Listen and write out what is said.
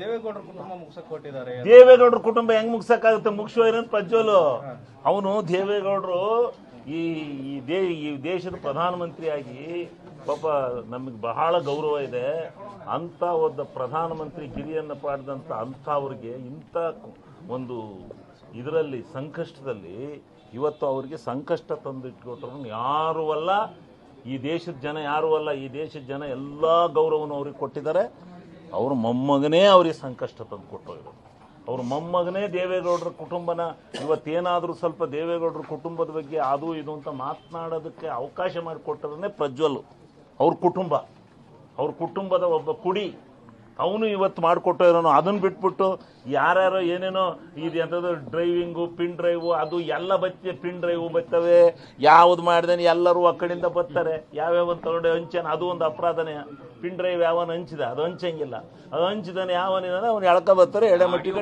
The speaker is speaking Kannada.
ದೇವೇಗೌಡರ ಕುಟುಂಬ ಮುಗಿಸಕ್ ಕೊಟ್ಟಿದ್ದಾರೆ ದೇವೇಗೌಡರ ಕುಟುಂಬ ಹೆಂಗ್ ಮುಗ್ಸಕ್ಕಾಗುತ್ತೆ? ಮುಗಿಸುವ ಪ್ರಜ್ವಲು? ಅವನು ದೇವೇಗೌಡರು ಈ ಈ ದೇ ಈ ದೇಶದ ಪ್ರಧಾನಮಂತ್ರಿಯಾಗಿ ಪಾಪ ನಮಗೆ ಬಹಳ ಗೌರವ ಇದೆ. ಅಂತ ಒಬ್ಬ ಪ್ರಧಾನಮಂತ್ರಿ ಗಿರಿಯನ್ನು ಅಂತ ಅಂಥವ್ರಿಗೆ ಇಂಥ ಒಂದು ಇದರಲ್ಲಿ ಸಂಕಷ್ಟದಲ್ಲಿ ಇವತ್ತು ಅವರಿಗೆ ಸಂಕಷ್ಟ ತಂದಿಟ್ಕೊಟ್ರು ಯಾರು ಅಲ್ಲ. ಈ ದೇಶದ ಜನ ಯಾರು ಅಲ್ಲ. ಈ ದೇಶದ ಜನ ಎಲ್ಲ ಗೌರವವನ್ನು ಅವ್ರಿಗೆ ಕೊಟ್ಟಿದ್ದಾರೆ. ಅವ್ರ ಮೊಮ್ಮಗನೇ ಅವ್ರಿಗೆ ಸಂಕಷ್ಟ ತಂದು ಕೊಟ್ಟೋಗಿರೋದು ಅವ್ರ ಮೊಮ್ಮಗನೇ ದೇವೇಗೌಡರ ಕುಟುಂಬನ ಇವತ್ತೇನಾದರೂ ಸ್ವಲ್ಪ ದೇವೇಗೌಡರ ಕುಟುಂಬದ ಬಗ್ಗೆ ಅದು ಇದು ಅಂತ ಮಾತನಾಡೋದಕ್ಕೆ ಅವಕಾಶ ಮಾಡಿಕೊಟ್ಟದನ್ನೇ ಪ್ರಜ್ವಲ್ ಅವ್ರ ಕುಟುಂಬ. ಅವ್ರ ಕುಟುಂಬದ ಒಬ್ಬ ಕುಡಿ. ಅವನು ಇವತ್ತು ಮಾಡಿಕೊಟ್ಟೋ ಇರೋನು ಅದನ್ನ ಬಿಟ್ಬಿಟ್ಟು ಯಾರ್ಯಾರೋ ಏನೇನೋ ಇದು ಎಂಥದ್ದು ಡ್ರೈವಿಂಗು ಪಿನ್ ಡ್ರೈವು ಅದು ಎಲ್ಲ ಬತ್ತೆ ಪಿನ್ ಡ್ರೈವು ಬರ್ತವೆ ಯಾವ್ದು ಮಾಡ್ದೇನೆ ಎಲ್ಲರೂ ಆ ಕಡೆಯಿಂದ ಬರ್ತಾರೆ ಯಾವ್ಯಾವ ತಗೊಂಡೆ ಹಂಚನ ಅದು ಒಂದು ಅಪರಾಧನೇ. ಪಿನ್ ಡ್ರೈವ್ ಯಾವನ ಹಂಚಿದ ಅದು ಹಂಚಂಗಿಲ್ಲ ಅದು ಹಂಚಿದಾನೆ ಯಾವನಿದಾನೆ ಅವ್ನು ಎಳ್ಕೊ ಬರ್ತಾರೆ ಎಡೆ ಮಟ್ಟಿ